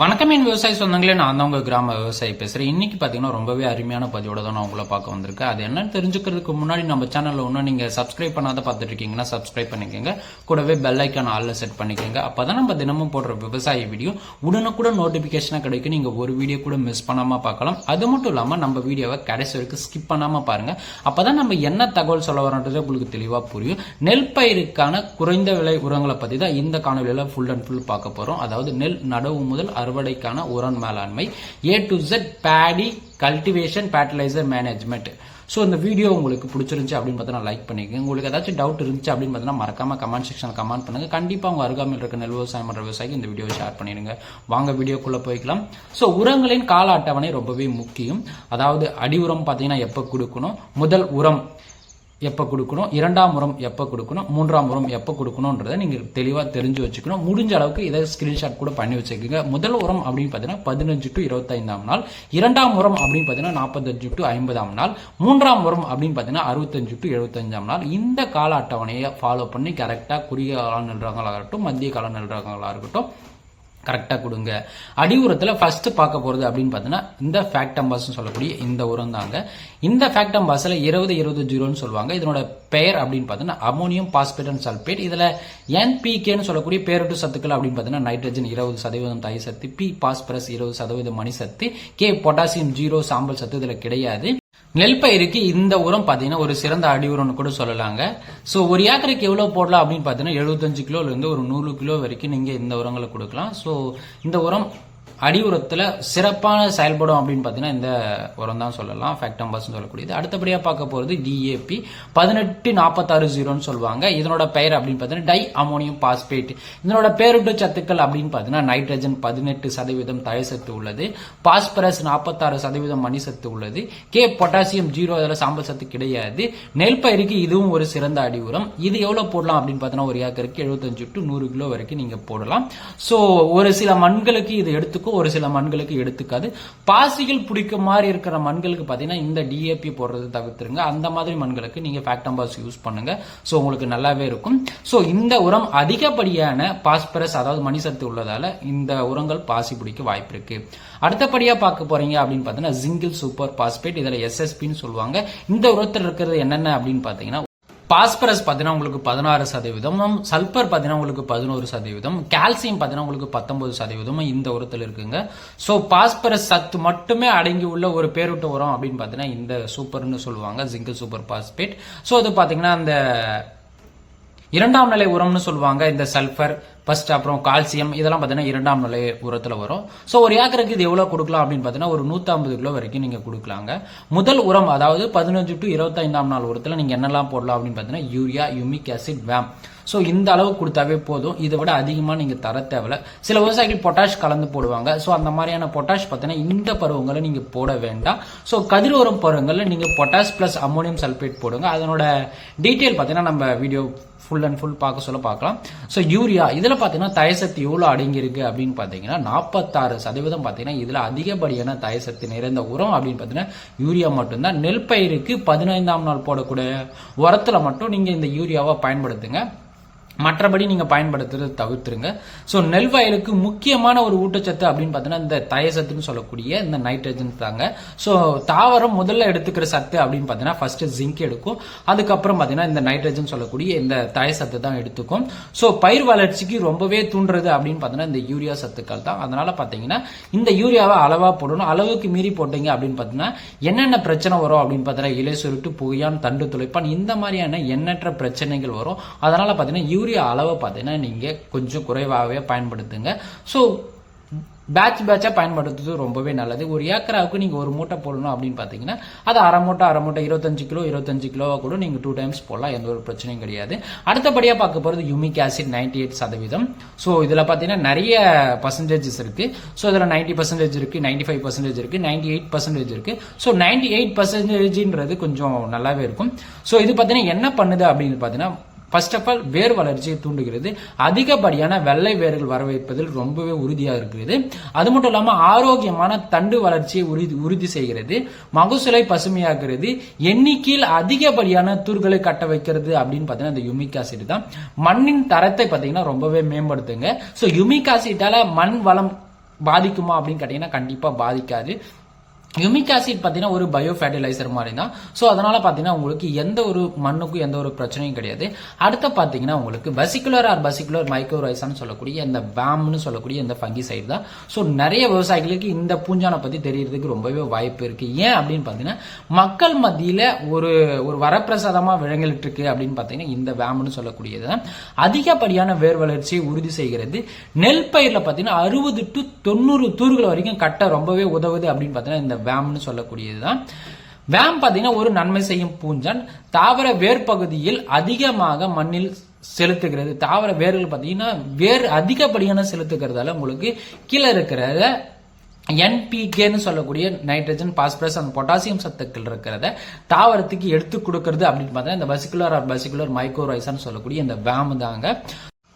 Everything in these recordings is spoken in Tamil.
வணக்கம் என் விவசாய சொந்தங்களே. நான் தான் உங்க கிராம விவசாயி பேசுறேன். இன்னைக்கு பாத்தீங்கன்னா ரொம்பவே அருமையான பதிவோட தான் நான் உங்களை பார்க்க வந்திருக்கேன். அது என்னன்னு தெரிஞ்சுக்கிறதுக்கு முன்னாடி நம்ம சேனல்ல ஒன்றும் நீங்க சப்ஸ்கிரைப் பண்ணாத பார்த்துட்டு இருக்கீங்கன்னா சப்ஸ்கிரைப் பண்ணிக்கோங்க. கூடவே பெல் ஐக்கான் ஆல்ல செட் பண்ணிக்கோங்க. அப்பதான் நம்ம தினமும் போடுற விவசாய வீடியோ உடனுக்குடன் நோட்டிபிகேஷனா கிடைக்கும். நீங்க ஒரு வீடியோ கூட மிஸ் பண்ணாம பார்க்கலாம். அது மட்டும் இல்லாம நம்ம வீடியோவை கடைசி வரைக்கும் ஸ்கிப் பண்ணாம பாருங்க. அப்பதான் நம்ம என்ன தகவல் சொல்ல வரோன்றது உங்களுக்கு தெளிவா புரியும். நெல் பயிருக்கான குறைந்த விலை உரங்களை பத்தி தான் இந்த காணொலியில ஃபுல் அண்ட் ஃபுல் பார்க்க போறோம். அதாவது நெல் நடவு முதல் அறுவடைக்கான உரம் மேலாண்மை. A to Z paddy cultivation fertiliser management so இந்த வீடியோ உங்களுக்கு பிடிச்சிருந்துச்சு அப்படின்னு பார்த்தீங்கன்னா லைக் பண்ணிக்கோங்க. உங்களுக்கு ஏதாச்சும் டவுட் இருந்துச்சு அப்படின்னு பார்த்தீங்கன்னா மறக்காம கமெண்ட் செக்ஷன் கமெண்ட் பண்ணுங்க. கண்டிப்பாக உங்கள் அருகாமையில் இருக்க நெல் விவசாயம் பண்ணுற விவசாயிக்கு இந்த வீடியோவை ஷேர் பண்ணிடுங்க. வாங்க வீடியோக்குள்ளே போய்க்கலாம். ஸோ உரங்களின் கால அட்டவணை ரொம்பவே முக்கியம். அதாவது அடி உரம் பார்த்தீங்கன்னா எப்போ கொடுக்கணும்? முதல் உரம் எப்போ கொடுக்கணும்? இரண்டாம் உரம் எப்போ கொடுக்கணும்? மூன்றாம் உரம் எப்போ கொடுக்கணுன்றதை நீங்கள் தெளிவாக தெரிஞ்சு வச்சுக்கணும். முடிஞ்ச அளவுக்கு இதை ஸ்கிரீன்ஷாட் கூட பண்ணி வச்சுக்கோங்க. முதல் உரம் அப்படின்னு பார்த்தீங்கன்னா பதினஞ்சு டு இருபத்தைந்தாம் நாள். இரண்டாம் உரம் அப்படின்னு பார்த்தீங்கன்னா நாற்பத்தஞ்சு டு ஐம்பதாம் நாள். மூன்றாம் உரம் அப்படின்னு பார்த்தீங்கன்னா அறுபத்தஞ்சு டு எழுபத்தஞ்சாம் நாள். இந்த கால அட்டவணையை ஃபாலோ பண்ணி கரெக்டாக குறுகிய கால நெல்றவங்களாக இருக்கட்டும் மத்திய கால நெல்றவங்களாக இருக்கட்டும் கரெக்டாக கொடுங்க. அடி உரத்தில் ஃபஸ்ட்டு பார்க்க போகிறது அப்படின்னு பார்த்தீங்கன்னா இந்த ஃபேக்டம்பாஸ்னு சொல்லக்கூடிய இந்த உரம் தாங்க. இந்த ஃபேக்டம்பாஸில் இருபது இருபது ஜீரோன்னு சொல்லுவாங்க. இதனோட பெயர் அப்படின்னு பார்த்தீங்கன்னா அமோனியம் பாஸ்பேட் அண்ட் சல்பேட் இதில் என்பிகேன்னு சொல்லக்கூடிய பேரட்டு சத்துக்கள் அப்படின்னு பார்த்தீங்கன்னா நைட்ரஜன் இருபது சதவீதம் தாய் சத்து பி பாஸ்பரஸ் இருபது சதவீதம் மணி சத்து கே பொட்டாசியம் ஜீரோ சாம்பல் சத்து இதில் கிடையாது. நெல் பயிருக்கு இந்த உரம் பார்த்தீங்கன்னா ஒரு சிறந்த அடி உரம்னு கூட சொல்லலாங்க. ஸோ ஒரு ஏக்கருக்கு எவ்வளோ போடலாம் அப்படின்னு பார்த்தீங்கன்னா எழுபத்தஞ்சு கிலோலேருந்து ஒரு நூறு கிலோ வரைக்கும் நீங்கள் இந்த உரங்களை கொடுக்கலாம். ஸோ இந்த உரம் அடி உரத்தில் சிறப்பான செயல்படும் அப்படின்னு பார்த்தீங்கன்னா இந்த உரம் தான் சொல்லலாம். ஃபேக்டம்பஸ்னு சொல்லக்கூடியது. அடுத்தபடியாக பார்க்க போகிறது டிஏபி பதினெட்டு நாற்பத்தாறு ஜீரோன்னு சொல்லுவாங்க. இதனோட பெயர் அப்படின்னு பார்த்தீங்கன்னா டை அமோனியம் பாஸ்பேட் இதனோட பேருட்டு சத்துக்கள் அப்படின்னு பார்த்தீங்கன்னா நைட்ரஜன் பதினெட்டு சதவீதம் தழை சத்து உள்ளது. பாஸ்பரஸ் நாற்பத்தாறு சதவீதம் மணி சத்து உள்ளது. கே பொட்டாசியம் ஜீரோ அதில் சாம்பல் சத்து கிடையாது. நெல் பயிருக்கு இதுவும் ஒரு சிறந்த அடி உரம் இது எவ்வளோ போடலாம் அப்படின்னு பார்த்தீங்கன்னா ஒரு ஏக்கருக்கு எழுபத்தஞ்சு டு நூறு கிலோ வரைக்கும் நீங்கள் போடலாம். ஸோ ஒரு சில மண்களுக்கு இது எடுத்துக்கும். ஒரு சில மண்களுக்கு எடுத்துக்காது. பாசிகள் பிடிக்க மாதிரி இருக்கிற மண்களுக்கு பார்த்தீங்கன்னா இந்த டிஏபி போடுறது தவிர்த்துருங்க. அந்த மாதிரி மண்களுக்கு நீங்கள் ஃபேக்டம்பாஸ் யூஸ் பண்ணுங்க. ஸோ உங்களுக்கு நல்லாவே இருக்கும். ஸோ இந்த உரம் அதிகப்படியான பாஸ்பரஸ் அதாவது மணிசத்து உள்ளதால இந்த உரங்கள் பாசி பிடிக்க வாய்ப்பு இருக்கு. அடுத்தபடியா பார்க்க போறீங்க அப்படின்னு பார்த்தீங்கன்னா ஜிங்கிள் சூப்பர் பாஸ்பேட் இதில் எஸ்எஸ்பின்னு சொல்லுவாங்க. இந்த உரத்தில் இருக்கிறது என்னென்ன அப்படின்னு பார்த்தீங்கன்னா பாஸ்பரஸ் பார்த்தீங்கன்னா உங்களுக்கு பதினாறு சதவீதம் சல்பர் பார்த்தீங்கன்னா உங்களுக்கு பதினோரு சதவீதம் கால்சியம் பார்த்தீங்கன்னா உங்களுக்கு பத்தொன்பது சதவீதம் இந்த உரத்தில் இருக்குங்க. ஸோ பாஸ்பரஸ் சத்து மட்டுமே அடங்கி உள்ள ஒரு பேருட்ட உரம் அப்படின்னு பார்த்தீங்கன்னா இந்த சூப்பர்னு சொல்லுவாங்க ஜிங்கிள் சூப்பர் பாஸ்பேட் ஸோ அது பார்த்தீங்கன்னா அந்த இரண்டாம் நிலை உரம்னு சொல்லுவாங்க இந்த சல்ஃபர் ஃபர்ஸ்ட் அப்புறம் கால்சியம் இதெல்லாம் பார்த்தீங்கன்னா இரண்டாம் நிலை உரத்தில் வரும். ஸோ ஒரு ஏக்கருக்கு இது எவ்வளோ கொடுக்கலாம் அப்படின்னு பார்த்தீங்கன்னா ஒரு நூற்றம்பது கிலோ வரைக்கும் நீங்கள் கொடுக்கலாங்க. முதல் உரம் அதாவது பதினஞ்சு டு இருபத்தைந்தாம் நாள் உரத்தில் நீங்கள் என்னெல்லாம் போடலாம் அப்படின்னு பார்த்தீங்கன்னா urea humic acid VAM so இந்த அளவு கொடுத்தாவே போதும். இதை விட அதிகமாக நீங்கள் தர தேவையில்ல. சில விவசாயிகள் பொட்டாஷ் கலந்து போடுவாங்க. ஸோ அந்த மாதிரியான பொட்டாஷ் பார்த்தீங்கன்னா இந்த பருவங்களை நீங்கள் போட வேண்டாம். ஸோ கதிர் உரம் பருவங்களில் நீங்கள் பொட்டாஷ் ப்ளஸ் அமோனியம் சல்ஃபேட் போடுங்க. அதனோட டீட்டெயில் பார்த்தீங்கன்னா நம்ம வீடியோ ஃபுல் அண்ட் ஃபுல் பார்க்க சொல்ல பார்க்கலாம். ஸோ யூரியா இதில் பார்த்தீங்கன்னா தயசத்து எவ்வளோ அடங்கியிருக்கு அப்படின்னு பார்த்தீங்கன்னா நாற்பத்தாறு சதவீதம் பார்த்தீங்கன்னா இதில் அதிகப்படியான தயசத்து நிறைந்த உரம் அப்படின்னு பார்த்தீங்கன்னா யூரியா மட்டும்தான். நெல் பயிருக்கு பதினைந்தாம் நாள் போடக்கூடிய உரத்தில் மட்டும் நீங்கள் இந்த யூரியாவை பயன்படுத்துங்க. மற்றபடி நீங்க பயன்படுத்துறது தவிர்த்துருங்க. ஸோ நெல் வயலுக்கு முக்கியமான ஒரு ஊட்டச்சத்து அப்படின்னு பார்த்தீங்கன்னா இந்த தயசத்துன்னு சொல்லக்கூடிய இந்த நைட்ரஜன் தாங்க. ஸோ தாவரம் முதல்ல எடுத்துக்கிற சத்து அப்படின்னு பார்த்தீங்கன்னா ஃபர்ஸ்ட் ஜிங்க் எடுக்கும். அதுக்கப்புறம் பார்த்தீங்கன்னா இந்த நைட்ரஜன் சொல்லக்கூடிய இந்த தயசத்து தான் எடுத்துக்கும். ஸோ பயிர் வளர்ச்சிக்கு ரொம்பவே தூண்டுறது அப்படின்னு பார்த்தீங்கன்னா இந்த யூரியா சத்துக்கள் தான். அதனால பார்த்தீங்கன்னா இந்த யூரியாவை அளவாக போடணும். அளவுக்கு மீறி போட்டீங்க அப்படின்னு பார்த்தீங்கன்னா என்னென்ன பிரச்சனை வரும் அப்படின்னு பார்த்தீங்கன்னா இலை சுருட்டு புகையான் தண்டு துளைப்பான் இந்த மாதிரியான எண்ணற்ற பிரச்சனைகள் வரும். அதனால பார்த்தீங்கன்னா யூரியா அளவை பார்த்தீங்கன்னா நீங்கள் கொஞ்சம் குறைவாகவே பயன்படுத்துங்க. ஸோ பேட்ச் பேட்சாக பயன்படுத்துறது ரொம்பவே நல்லது. ஒரு ஏக்கராவுக்கு நீங்கள் ஒரு மூட்டை போடணும் அப்படின்னு பார்த்தீங்கன்னா அது அரை மூட்டை அரை மூட்டை இருபத்தஞ்சு கிலோ இருபத்தஞ்சு கிலோவாக கூட நீங்கள் டூ டைம்ஸ் போடலாம். எந்த ஒரு பிரச்சனையும் கிடையாது. அடுத்தபடியாக பார்க்க போகிறது யூமிக் ஆசிட் நைன்டி எயிட் சதவீதம். ஸோ இதில் பார்த்தீங்கன்னா நிறைய பர்சன்டேஜஸ் இருக்குது ஸோ இதில் நைன்டி பர்சன்டேஜ் இருக்குது நைன்டி ஃபைவ் பர்சன்டேஜ் இருக்குது நைன்டி எயிட் பர்சன்டேஜ் இருக்குது ஸோ நைன்டி எயிட் பர்சன்டேஜ்ன்றது கொஞ்சம் நல்லாவே இருக்கும். ஸோ இது பார்த்தீங்கன்னா என்ன பண்ணுது அப்படின்னு பார்த்தீங்கன்னா ஃபர்ஸ்ட் ஆஃப் ஆல் வேர் வளர்ச்சியை தூண்டுகிறது. அதிகப்படியான வெள்ளை வேர்கள் வர வைப்பதில் ரொம்பவே உறுதியாக இருக்கிறது. அது மட்டும் இல்லாமல் ஆரோக்கியமான தண்டு வளர்ச்சியை உறுதி உறுதி செய்கிறது. மகசூலை பசுமையாக்குறது எண்ணிக்கையில் அதிகப்படியான தூர்களை கட்ட வைக்கிறது அப்படின்னு பார்த்தீங்கன்னா இந்த யுமிக் ஆசிட் தான். மண்ணின் தரத்தை பார்த்தீங்கன்னா ரொம்பவே மேம்படுத்துங்க. ஸோ யுமிக் ஆசிட்டால மண் வளம் பாதிக்குமா அப்படின்னு கேட்டீங்கன்னா கண்டிப்பாக பாதிக்காது. யுமிக் ஆசிட் பார்த்தீங்கன்னா ஒரு பயோ ஃபர்டிலைசர் மாதிரி தான் ஸோ அதனால பார்த்தீங்கன்னா உங்களுக்கு எந்த ஒரு மண்ணுக்கும் எந்த ஒரு பிரச்சனையும் கிடையாது. அடுத்து பார்த்தீங்கன்னா உங்களுக்கு பசிகுலர் ஆர் பசிகுலர் மைக்ரோரைசான்னு சொல்லக்கூடிய இந்த பேம்னு சொல்லக்கூடிய இந்த ஃபங்கி சைடு தான். ஸோ நிறைய விவசாயிகளுக்கு இந்த பூஞ்சானை பற்றி தெரியறதுக்கு ரொம்பவே வாய்ப்பு இருக்கு. ஏன் அப்படின்னு பார்த்தீங்கன்னா மக்கள் மத்தியில் ஒரு ஒரு வரப்பிரசாதமாக விளங்கிட்டு இருக்கு அப்படின்னு பார்த்தீங்கன்னா இந்த வேம்னு சொல்லக்கூடியது தான். அதிகப்படியான வேர் வளர்ச்சியை உறுதி செய்கிறது நெல் பயிரில் பார்த்தீங்கன்னா அறுபது டு தொண்ணூறு தூர்கள் வரைக்கும் கட்ட ரொம்பவே உதவுது அப்படின்னு பார்த்தீங்கன்னா இந்த வேம்னு சொல்லக்கூடியது தான் வேம் பார்த்தீங்கன்னா ஒரு நன்மை செய்யும் பூஞ்சான் தாவர வேர் பகுதியில் அதிகமாக மண்ணில் செலுத்துகிறது. தாவர வேர்கள் பார்த்தீங்கன்னா வேர் அதிகப்படியான செலுத்துக்கிறதால உங்களுக்கு கீழே இருக்கிற என்பிகேன்னு சொல்லக்கூடிய நைட்ரஜன் பாஸ்பரஸ் அந்த பொட்டாசியம் சத்துக்கள் இருக்கிறத தாவரத்துக்கு எடுத்து கொடுக்கறது அப்படின்னு பார்த்தா இந்த பசிகுலர் ஆர் பசிகுலர் மைக்ரோரைசான்னு சொல்லக்கூடிய இந்த வேம் தாங்க.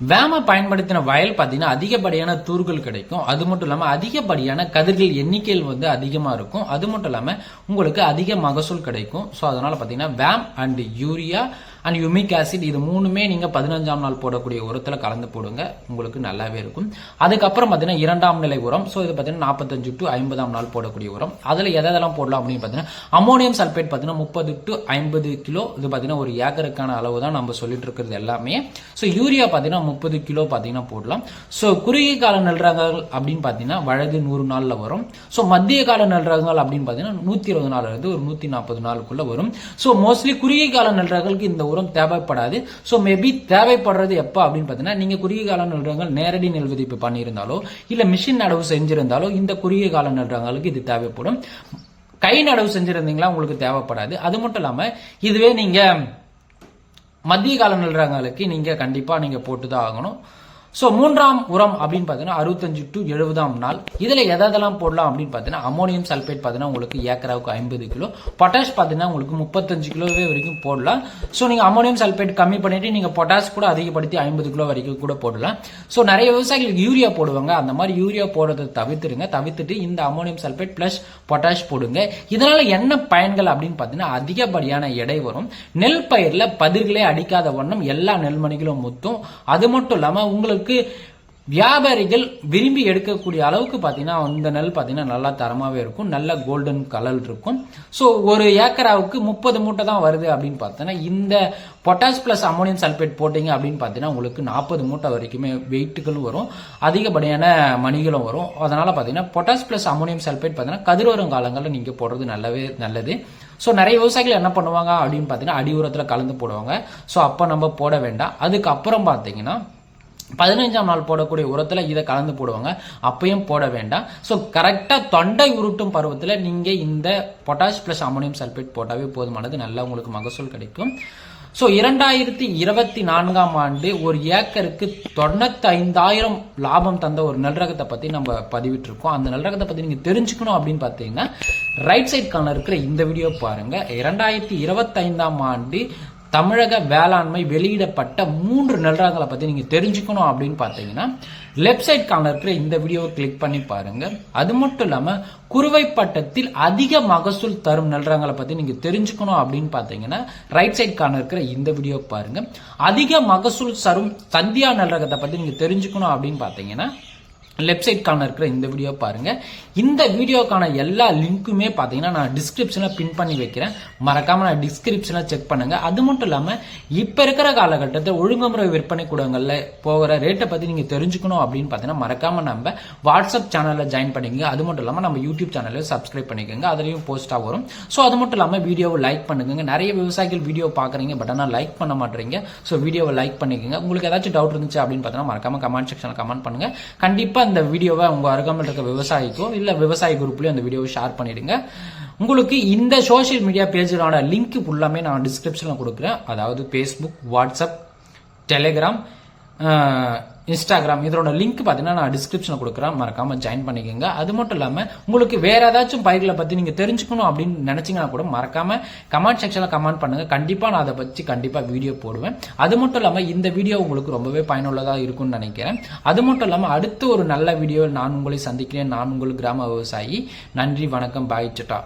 வேம பயன்படுத்தின வயல் பார்த்தீங்கன்னா அதிகப்படியான தூர்கள் கிடைக்கும். அது மட்டும் இல்லாமல் அதிகப்படியான கதிர்கள் எண்ணிக்கையில் வந்து அதிகமாக இருக்கும். அது மட்டும் இல்லாமல் உங்களுக்கு அதிக மகசூல் கிடைக்கும். ஸோ அதனால பார்த்தீங்கன்னா VAM and urea and humic acid இது மூணுமே நீங்கள் பதினஞ்சாம் நாள் போடக்கூடிய உரத்தில் கலந்து போடுங்க. உங்களுக்கு நல்லாவே இருக்கும். அதுக்கப்புறம் பார்த்தீங்கன்னா இரண்டாம் நிலை உரம். ஸோ இது பார்த்தீங்கன்னா நாற்பத்தஞ்சு டு ஐம்பதாம் நாள் போடக்கூடிய உரம். அதில் எதெல்லாம் போடலாம் அப்படின்னு பார்த்தீங்கன்னா அமோனியம் சல்பேட் பார்த்தீங்கன்னா முப்பது டு ஐம்பது கிலோ. இது பார்த்தீங்கன்னா ஒரு ஏக்கருக்கான அளவு தான் நம்ம சொல்லிட்டு இருக்கிறது எல்லாமே. ஸோ யூரியா பார்த்தீங்கன்னா முப்பது கிலோ பார்த்தீங்கன்னா போடலாம். ஸோ குறுகிய கால நெல்ரகங்கள் அப்படின்னு பார்த்தீங்கன்னா வழகு நூறு நாளில் வரும். ஸோ மத்திய கால நெல்ரகங்கள் அப்படின்னு பார்த்தீங்கன்னா நூற்றி இருபது நாள் இருந்து ஒரு நூற்றி நாற்பது நாளுக்குள்ளே வரும். ஸோ மோஸ்ட்லி குறுகிய கால நெல்ரகங்களுக்கு இந்த உரம் தேவைப்படாது. ஸோ மேபி தேவைப்படுறது எப்போ அப்படின்னு பார்த்தீங்கன்னா நீங்கள் குறுகிய கால நெல்ரகங்கள் நேரடி நெல் விதிப்பு பண்ணியிருந்தாலோ இல்லை மிஷின் நடவு செஞ்சிருந்தாலோ இந்த குறுகிய கால நெல்ரகங்களுக்கு இது தேவைப்படும். கை நடவு செஞ்சிருந்தீங்களா உங்களுக்கு தேவைப்படாது. அது மட்டும் இல்லாமல் இதுவே நீங்கள் மத்திய கால நெல்ரகங்களுக்கு நீங்கள் கண்டிப்பாக நீங்கள் போட்டு தான் ஆகணும். ஸோ மூன்றாம் உரம் அப்படின்னு பார்த்தீங்கன்னா அறுபத்தஞ்சு டு எழுபதாம் நாள். இதில் எதெல்லாம் போடலாம் அப்படின்னு பார்த்தீங்கன்னா அமோனியம் சல்பேட் பார்த்தீங்கன்னா உங்களுக்கு ஏக்கராவுக்கு ஐம்பது கிலோ. பொட்டாஷ் பார்த்தீங்கன்னா உங்களுக்கு முப்பத்தஞ்சு கிலோவே வரைக்கும் போடலாம். ஸோ நீங்கள் அமோனியம் சல்பேட் கம்மி பண்ணிட்டு நீங்கள் பொட்டாஷ் கூட அதிகப்படுத்தி ஐம்பது கிலோ வரைக்கும் கூட போடலாம். ஸோ நிறைய விவசாயிகளுக்கு யூரியா போடுவாங்க. அந்த மாதிரி யூரியா போடுறதை தவிர்த்துருங்க தவிர்த்துட்டு இந்த அமோனியம் சல்பேட் ப்ளஸ் பொட்டாஷ் போடுங்க. இதனால் என்ன பயன்கள் அப்படின்னு பார்த்தீங்கன்னா அதிகப்படியான எடை வரும். நெல் பயிரில் பதிர்களே அடிக்காத வண்ணம் எல்லா நெல்மணிகளும் முத்தும். அது மட்டும் இல்லாமல் உங்களுக்கு வியாபாரிகள் விரும்பி எடுக்கக்கூடிய அளவுக்கு பார்த்தீங்கன்னா இந்த நெல் பார்த்தீங்கன்னா நல்லா தரமாகவே இருக்கும். நல்ல கோல்டன் கலர் இருக்கும். ஸோ ஒரு ஏக்கராவுக்கு முப்பது மூட்டை தான் வருது அப்படின்னு பார்த்தோன்னா இந்த பொட்டாஷ் ப்ளஸ் அமோனியம் சல்பேட் போட்டிங்க அப்படின்னு பார்த்தீங்கன்னா உங்களுக்கு நாற்பது மூட்டை வரைக்குமே வெயிட்டுகளும் வரும். அதிகப்படியான மணிகளும் வரும். அதனால் பார்த்தீங்கன்னா பொட்டாஷ் ப்ளஸ் அமோனியம் சல்பேட் பார்த்தீங்கன்னா கதிர்வரும் காலங்களில் நீங்கள் போடுறது நல்லவே நல்லது. ஸோ நிறைய விவசாயிகள் என்ன பண்ணுவாங்க அப்படின்னு பார்த்தீங்கன்னா அடி உரத்தில் கலந்து போடுவாங்க. ஸோ அப்போ நம்ம போட வேண்டாம். அதுக்கப்புறம் பார்த்தீங்கன்னா பதினைஞ்சாம் நாள் போடக்கூடிய உரத்தில் இதை கலந்து போடுவாங்க. அப்பையும் போட வேண்டாம். ஸோ கரெக்டாக தொண்டை உருட்டும் பருவத்தில் நீங்கள் இந்த பொட்டாஷ் ப்ளஸ் அமோனியம் சல்ஃபேட் போட்டாவே போதுமானது. நல்லா உங்களுக்கு மகசூல் கிடைக்கும். ஸோ இரண்டாயிரத்தி இருபத்தி நான்காம் ஆண்டு ஒரு ஏக்கருக்கு தொண்ணூத்தி ஐந்தாயிரம் லாபம் தந்த ஒரு நெல் ரகத்தை பற்றி நம்ம பதிவிட்டிருக்கோம். அந்த நெல் ரகத்தை பற்றி நீங்கள் தெரிஞ்சுக்கணும் அப்படின்னு பார்த்தீங்கன்னா ரைட் சைட் கார்னர் இருக்கிற இந்த வீடியோ பாருங்கள் இரண்டாயிரத்தி இருபத்தைந்தாம் ஆண்டு தமிழக வேளாண்மை வெளியிடப்பட்ட மூன்று நெல்ரகங்களை பற்றி நீங்கள் தெரிஞ்சுக்கணும் அப்படின்னு பார்த்தீங்கன்னா லெஃப்ட் சைட் கார்னர் இருக்கிற இந்த வீடியோவை கிளிக் பண்ணி பாருங்கள் அது மட்டும் இல்லாமல் குறுவை பட்டத்தில் அதிக மகசூல் தரும் நெல்ரகங்களை பற்றி நீங்கள் தெரிஞ்சுக்கணும் அப்படின்னு பார்த்தீங்கன்னா ரைட் சைட் கார்னர் இருக்கிற இந்த வீடியோ பாருங்கள் அதிக மகசூல் தரும் சந்தியா நிலரகத்தை பற்றி நீங்கள் தெரிஞ்சுக்கணும் அப்படின்னு பார்த்தீங்கன்னா லெஃப்ட் சைட் கார்னர் இருக்கிற இந்த வீடியோ பாருங்க. இந்த வீடியோக்கான எல்லா லிங்க்குமே பார்த்தீங்கன்னா நான் டிஸ்கிரிப்ஷனில் பின் பண்ணி வைக்கிறேன். மறக்காமல் நான் டிஸ்கிரிப்ஷனில் செக் பண்ணுங்கள் அது மட்டும் இல்லாமல் இப்போ இருக்கிற காலகட்டத்தில் ஒழுங்குமுறை விற்பனை கூடங்களில் போகிற ரேட்டை பற்றி நீங்கள் தெரிஞ்சுக்கணும் அப்படின்னு பார்த்தீங்கன்னா மறக்காமல் நம்ம வாட்ஸ்அப் சேனலில் ஜாயின் பண்ணிக்கோங்க. அது மட்டும் இல்லாமல் நம்ம யூடியூப் சேனலில் சப்ஸ்கிரைப் பண்ணிக்கோங்க. அதுலேயும் போஸ்ட்டாக வரும். ஸோ அது மட்டும் இல்லாமல் வீடியோவை லைக் பண்ணுங்க நிறைய விவசாயிகள் வீடியோ பார்க்குறீங்க பட் ஆனால் லைக் பண்ண மாட்டேறீங்க. ஸோ வீடியோவை லைக் பண்ணிக்கோங்க. உங்களுக்கு ஏதாச்சும் டவுட் இருந்துச்சு அப்படின்னு பார்த்தீங்கன்னா மறக்காமல் கமெண்ட் செக்ஷனில் கமெண்ட் பண்ணுங்க. கண்டிப்பாக இந்த வீடியோவை உங்கள் அருகாமல் இருக்க விவசாயிக்கோ இல்லை விவசாய குரூப்லேயும் அந்த வீடியோவை ஷேர் பண்ணிடுங்க. உங்களுக்கு இந்த சோஷியல் மீடியா பேஜோட லிங்க் ஃபுல்லாமே நான் டிஸ்கிரிப்ஷனில் கொடுக்குறேன். அதாவது ஃபேஸ்புக் வாட்ஸ்அப் டெலிகிராம் இன்ஸ்டாகிராம் இதோட லிங்க் பார்த்தீங்கன்னா நான் டிஸ்கிரிப்ஷனில் கொடுக்குறேன். மறக்காம ஜாயின் பண்ணிக்கோங்க. அது மட்டும் இல்லாமல் உங்களுக்கு வேற ஏதாச்சும் பயிர்களை பற்றி நீங்கள் தெரிஞ்சுக்கணும் அப்படின்னு நினைச்சீங்கன்னா கூட மறக்காம கமெண்ட் செக்ஷனில் கமெண்ட் பண்ணுங்க. கண்டிப்பாக நான் அதை பற்றி கண்டிப்பாக வீடியோ போடுவேன். அது மட்டும் இல்லாமல் இந்த வீடியோ உங்களுக்கு ரொம்பவே பயனுள்ளதாக இருக்கும்னு நினைக்கிறேன். அது மட்டும் இல்லாமல் அடுத்து ஒரு நல்ல வீடியோவில் நான் உங்களை சந்திக்கிறேன். நான் உங்கள் கிராம விவசாயி. நன்றி வணக்கம். பாய் சட்டா